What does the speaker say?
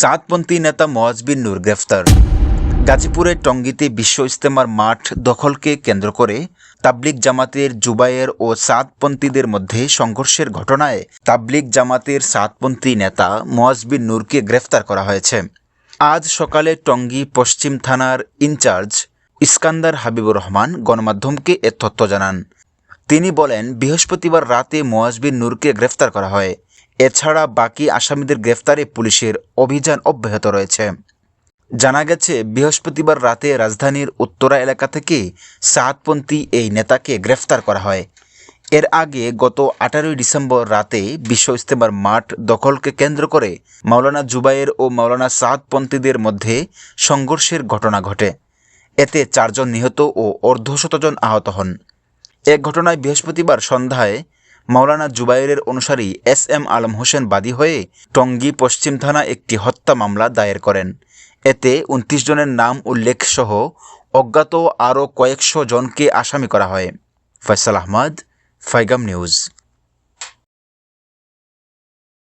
সাতপন্থী নেতা মহাজবিন নূর গ্রেফতার। গাজীপুরের টঙ্গীতে বিশ্ব ইস্তেমার মাঠ দখলকে কেন্দ্র করে তাবলিগ জামাতের জুবায়ের ও সাতপন্থীদের মধ্যে সংঘর্ষের ঘটনায় তাবলিগ জামাতের সাতপন্থী নেতা মোয়াজবিন নূরকে গ্রেফতার করা হয়েছে। আজ সকালে টঙ্গী পশ্চিম থানার ইনচার্জ ইস্কান্দার হাবিবুর রহমান গণমাধ্যমকে এ তথ্য জানান। তিনি বলেন, বৃহস্পতিবার রাতে মোয়াজবিন নূরকে গ্রেফতার করা হয়। এছাড়া বাকি আসামিদের গ্রেফতারে পুলিশের অভিযান অব্যাহত রয়েছে। জানা গেছে, বৃহস্পতিবার রাতে রাজধানীর উত্তরা এলাকা থেকে সাহাদপন্থী এই নেতাকে গ্রেফতার করা হয়। এর আগে গত আঠারোই ডিসেম্বর রাতে বিশ্ব ইস্তেমার মাঠ দখলকে কেন্দ্র করে মাওলানা জুবাইর ও মাওলানা সাহাদপন্থীদের মধ্যে সংঘর্ষের ঘটনা ঘটে। এতে চারজন নিহত ও অর্ধশতজন আহত হন। এ ঘটনায় বৃহস্পতিবার সন্ধ্যায় মাওলানা জুবাইরের অনুসারী এস এম আলম হোসেন বাদী হয়ে টঙ্গী পশ্চিম থানা একটি হত্যা মামলা দায়ের করেন। এতে উনত্রিশ জনের নাম উল্লেখ সহ অজ্ঞাত আরও কয়েকশো জনকে আসামি করা হয়। ফয়সাল আহমদ, ফাইগাম নিউজ।